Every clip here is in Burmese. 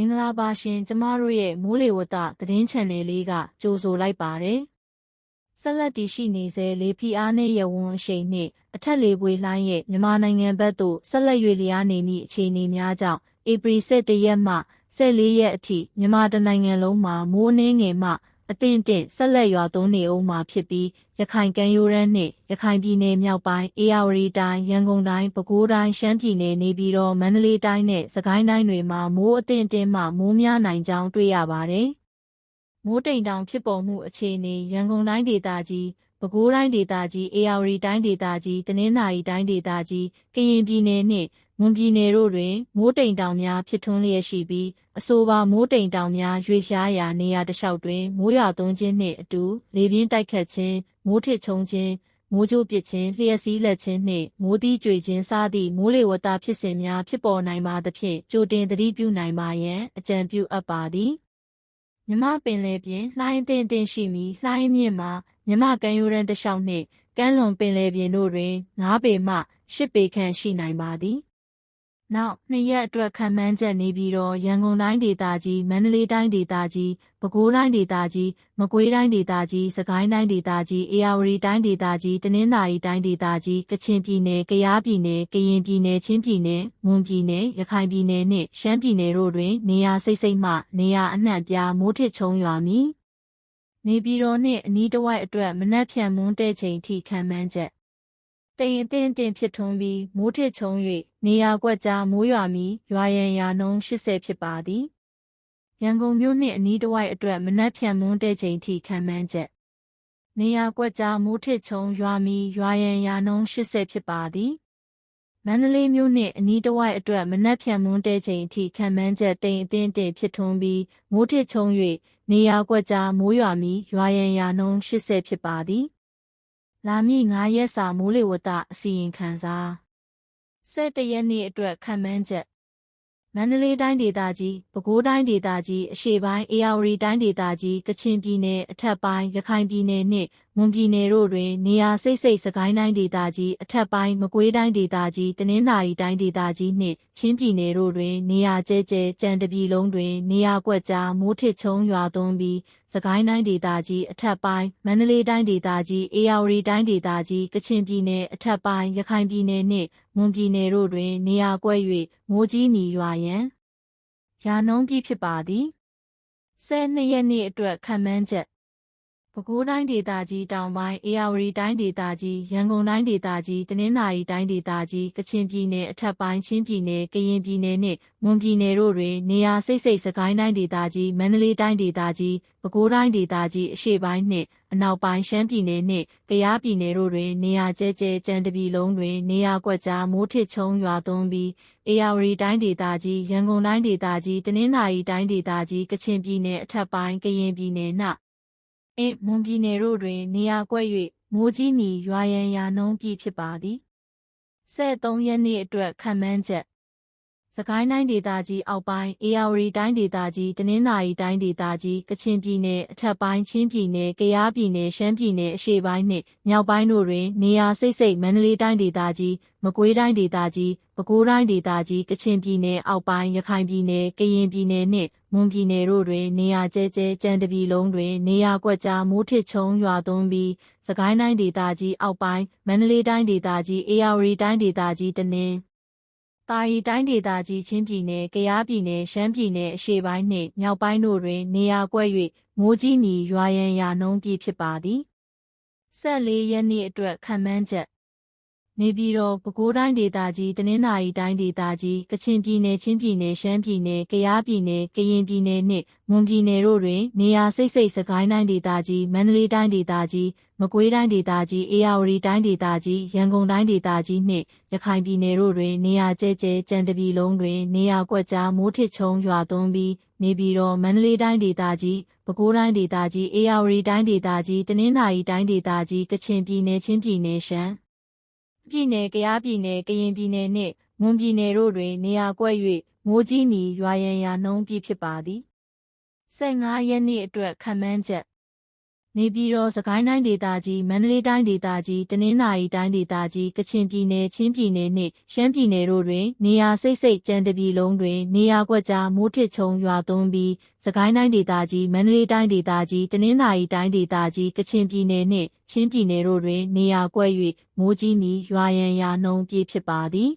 င်္ဂလာပါရှင်ကျမတို့ရဲ့မိုးလေဝသသတင်းချန်နယ်လေးကကြိုဆိုလိုက်ပါတယ်။ဆက်လက်တည်ရှိနေစေလေဖီအားနဲ့ရဝန်းအရှိန်နှင့်အထက်လေပွေလှိုင်းရဲ့မြန်မာနိုင်ငံဘက်သို့ဆက်လက်၍လျားနေမည့်အခြေအနေများကြောင့်ဧပြီ17ရက်မှ14ရက်အထိမြန်မာတနိုင်ငံလုံးမှာမိုးနှင်းငယ်မှ အသင့်တင့်ဆက်လက်ရွာသွန်းနေအောင်မှာဖြစ်ပြီးရခိုင်ကမ်းရိုးတန်းနှင့်ရခိုင်ပြည်နယ်မြောက်ပိုင်းအေရဝတီတိုင်းရန်ကုန်တိုင်းပဲခူးတိုင်းရှမ်းပြည်နယ်နေပြည်တော်မန္တလေးတိုင်းနဲ့စကိုင်းတိုင်းတွေမှာမိုးအသင့်တင့်မှမိုးများနိုင်ကြောင်းတွေ့ရပါတယ်။မိုးတိမ်တောင်ဖြစ်ပေါ်မှုအခြေအနေရန်ကုန်တိုင်းဒေသကြီး ပဲခူးတိုင်းဒေသကြီးအေရဝတီတိုင်းဒေသကြီးတနင်္သာရီတိုင်းဒေသကြီးကရင်ပြည်နယ်နှင့်မွန်ပြည်နယ်တို့တွင်မိုးတိမ်တောင်များဖြစ်ထွန်းလျက်ရှိပြီးအဆိုပါမိုးတိမ်တောင်များရွေ့ရှားရာနေရာတစ်လျှောက်တွင်မိုးရွာသွန်းခြင်းနှင့်အတူလေပြင်းတိုက်ခတ်ခြင်းမိုးထစ်ချုံခြင်းမိုးကြိုးပစ်ခြင်းလျှက်စီးလက်ခြင်းနှင့်မိုးသီးကြွေခြင်းစသည့်မိုးလေဝသဖြစ်စဉ်များဖြစ်ပေါ်နိုင်ပါသဖြင့်ကြိုတင်သတိပြုနိုင်ပါရန်အကြံပြုအပ်ပါသည်မြမပင်လယ်ပြင်လှိုင်းတင်တင်ရှိမီလှိုင်းမြင့်မှာ မြမကမ်းရိုးတန်းတစ်လျှောက်နှင့်ကမ်းလွန်ပင်လယ်ပြင်တို့တွင်9ပေမှ10ပေခန့်ရှိနိုင်ပါသည်နောက်နှစ်ရက်အတွက်ခံမှန်းချက်နေပြီးတော့ရန်ကုန်တိုင်းဒေသကြီးမန္တလေးတိုင်းဒေသကြီးပဲခူးတိုင်းဒေသကြီးမကွေးတိုင်းဒေသကြီးစကိုင်းတိုင်းဒေသကြီးအေရဝတီတိုင်းဒေသကြီးတနင်္သာရီတိုင်းဒေသကြီးကချင်ပြည်နယ်ကယားပြည်နယ်ကရင်ပြည်နယ်ချင်းပြည်နယ်မွန်ပြည်နယ်ရခိုင်ပြည်နယ်နှင့်ရှမ်းပြည်နယ်တို့တွင်နေရာစိတ်စိတ်မှနေရာအနှံ့ပြားမိုးထစ်ချုံရွာမည် နေပြည်တော်နှင့်အနီးတစ်ဝိုက်အတွက်မနက်ဖြန်မွန်းတဲ့ချိန်ထိခံမှန်းချက်တရင်အတင်းတင်ဖြစ်ထွန်းပြီးမိုးထစ်ချုံ၍နေရာကွက်ကြားမိုးရွာမီရွာရန်ရာနှုန်း80ဖြစ်ပါသည်ရန်ကုန်မြို့နှင့်အနီးတစ်ဝိုက်အတွက်မနက်ဖြန်မွန်းတဲ့ချိန်ထိခံမှန်းချက်နေရာကွက်ကြားမိုးထစ်ချုံရွာမီရွာရန်ရာနှုန်း80ဖြစ်ပါသည်မန္တလေးမြို့နှင့်အနီးတစ်ဝိုက်အတွက်မနက်ဖြန်မွန်းတဲ့ချိန်အထိခံမှန်းချက်တိမ်အတင်းတင်ဖြစ်ထွန်းပြီးမိုးထစ်ချုံ၍ နေရာကွက်ကြားမိုးရွာမီရွာရန်ရာနှုန်း80ဖြစ်ပါသည်လာမည့်9ရက်စာမိုးလေဝသအစီရင်ခံစာ17ရက်နေ့အတွက်ခံမှန်းချက် မန္တလေးတိုင်းဒေသကြီးပဲခူးတိုင်းဒေသကြီးအရှေ့ပိုင်းအေရဝတီတိုင်းဒေသကြီးကချင်ပြည်နယ်အထက်ပိုင်းရခိုင်ပြည်နယ်နှင့်မွန်ပြည်နယ်တို့တွင် နေရာစိတ်စိတ်စကိုင်းတိုင်းဒေသကြီးအထက်ပိုင်းမကွေးတိုင်းဒေသကြီးတနင်္သာရီတိုင်းဒေသကြီးနှင့်ချင်းပြည်နယ်တို့တွင် နေရာကျဲကျဲကြံတပြည်လုံးတွင် နေရာကွက်ကြားမိုးထစ်ချုံရွာသွန်းပြီးစကိုင်းတိုင်းဒေသကြီးအထက်ပိုင်းမန္တလေးတိုင်းဒေသကြီးအေရဝတီတိုင်းဒေသကြီးကချင်ပြည်နယ်အထက်ပိုင်းရခိုင်ပြည်နယ်နှင့် မွန်ပြည်နယ်တို့တွင် နေရာကွက်၍မိုးကြီးမီရွာရန်ရာနှုန်းပြည့်ဖြစ်ပါသည်12ရက်နေ့အတွက်ခံမှန်းချက် ပဲခူးတိုင်းဒေသကြီးတောင်ပိုင်းအေရဝတီတိုင်းဒေသကြီးရန်ကုန်တိုင်းဒေသကြီးတနင်္သာရီတိုင်းဒေသကြီးကချင်ပြည်နယ်အထက်ပိုင်းချင်းပြည်နယ်ကရင်ပြည်နယ်နှင့်မွန်ပြည်နယ်တို့တွင်နေရာစိတ်စိတ်စကိုင်းတိုင်းဒေသကြီးမန္တလေးတိုင်းဒေသကြီးပဲခူးတိုင်းဒေသကြီးအရှေ့ပိုင်းနှင့်အနောက်ပိုင်းရှမ်းပြည်နယ်နှင့်ကယားပြည်နယ်တို့တွင်နေရာကျဲကျဲကြံတပြည်လုံးတွင်နေရာကွက်ကြားမိုးထစ်ချုံရွာသွန်းပြီးအေရဝတီတိုင်းဒေသကြီးရန်ကုန်တိုင်းဒေသကြီးတနင်္သာရီတိုင်းဒေသကြီးကချင်ပြည်နယ်အထက်ပိုင်းကရင်ပြည်နယ်နှ အင်းမွန်ပြည်နယ်တို့တွင် နေရာကွက်၍မိုးကြီးမီရွာရန်ရာနှုန်းပြည့်ဖြစ်ပါသည်73ရက်နေ့အတွက်ခံမှန်းချက် စကိုင်းတိုင်းဒေသကြီးအောက်ပိုင်းအေရဝတီတိုင်းဒေသကြီးတနင်္သာရီတိုင်းဒေသကြီးကချင်ပြည်နယ်အထက်ပိုင်းချင်းပြည်နယ်ကယားပြည်နယ်ရှမ်းပြည်နယ်အရှေ့ပိုင်းနှင့်မြောက်ပိုင်းတို့တွင်နေရာစိတ်စိတ်မန္တလေးတိုင်းဒေသကြီးမကွေးတိုင်းဒေသကြီးပဲခူးတိုင်းဒေသကြီးကချင်ပြည်နယ်အောက်ပိုင်းရခိုင်ပြည်နယ်ကရင်ပြည်နယ်နှင့်မွန်ပြည်နယ်တို့တွင်နေရာကျဲကျဲကြံတပြည်လုံးတွင်နေရာကွက်ကြားမိုးထစ်ချုံရွာသွန်းပြီးစကိုင်းတိုင်းဒေသကြီးအောက်ပိုင်းမန္တလေးတိုင်းဒေသကြီးအေရဝတီတိုင်းဒေသကြီးတနင်္တာရီတိုင်းဒေသကြီးချင်းပြည်နယ်၊ကယားပြည်နယ်၊ရှမ်းပြည်နယ်အရှေ့ပိုင်းနှင့်မြောက်ပိုင်းတို့တွင် နေရာကွက်၍မိုးကြီးမီရွာရန်ရာနှုန်းပြည့်ဖြစ်ပါသည်14ရက်နေ့အတွက်ခံမှန်းချက် နေပြည်တော်ပဲခူးတိုင်းဒေသကြီးတနင်္သာရီတိုင်းဒေသကြီးကချင်ပြည်နယ်ချင်းပြည်နယ်ရှမ်းပြည်နယ်ကယားပြည်နယ်ကရင်ပြည်နယ်နှင့်မွန်ပြည်နယ်တို့တွင် နေရာစိတ်စိတ်စကိုင်းတိုင်းဒေသကြီးမန္တလေးတိုင်းဒေသကြီးမကွေးတိုင်းဒေသကြီးအေရဝတီတိုင်းဒေသကြီးရန်ကုန်တိုင်းဒေသကြီးနှင့်ရခိုင်ပြည်နယ်တို့တွင် နေရာကျဲကျဲကြံတပြည်လုံးတွင် နေရာကွက်ကြားမိုးထစ်ချုံရွာသွန်းပြီးနေပြည်တော်မန္တလေးတိုင်းဒေသကြီးပဲခူးတိုင်းဒေသကြီးအေရဝတီတိုင်းဒေသကြီးတနင်္သာရီတိုင်းဒေသကြီးကချင်ပြည်နယ်ချင်းပြည်နယ်ရှမ်း ပြည်နယ်၊ကယားပြည်နယ်၊ကရင်ပြည်နယ်နှင့်မွန်ပြည်နယ်တို့တွင်နေရာကွက်၍မိုးကြီးမီရွာရန်ရာနှုန်းပြည့်ဖြစ်ပါသည်15ရက်နေ့အတွက်ခံမှန်းချက် နေပြည်တော်စကိုင်းတိုင်းဒေသကြီးမန္တလေးတိုင်းဒေသကြီးတနင်္သာရီတိုင်းဒေသကြီးကချင်ပြည်နယ်ချင်းပြည်နယ်နှင့်ရှမ်းပြည်နယ်တို့တွင် နေရာစိတ်စိတ်ကြံတပြည်လုံးတွင် နေရာကွက်ကြားမိုးထစ်ချုံရွာသွန်းပြီးစကိုင်းတိုင်းဒေသကြီးမန္တလေးတိုင်းဒေသကြီးတနင်္သာရီတိုင်းဒေသကြီးကချင်ပြည်နယ်နှင့်ချင်းပြည်နယ်တို့တွင် နေရာကွက်၍မိုးကြီးမီရွာရန်ရာနှုန်းပြေးဖြစ်ပါသည်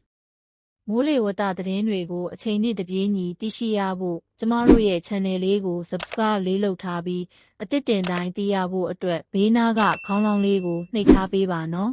မိုးလေဝသသတင်းတွေကိုအချိန်နဲ့တပြေးညီသိရှိရဖို့ကျမတို့ရဲ့ channel လေးကို subscribe လေးလုပ်ထားပြီးအသစ်တင်တိုင်းသိရဖို့အတွက်ဘေးနားကခေါင်းလောင်းလေးကိုနှိပ်ထားပေးပါနော်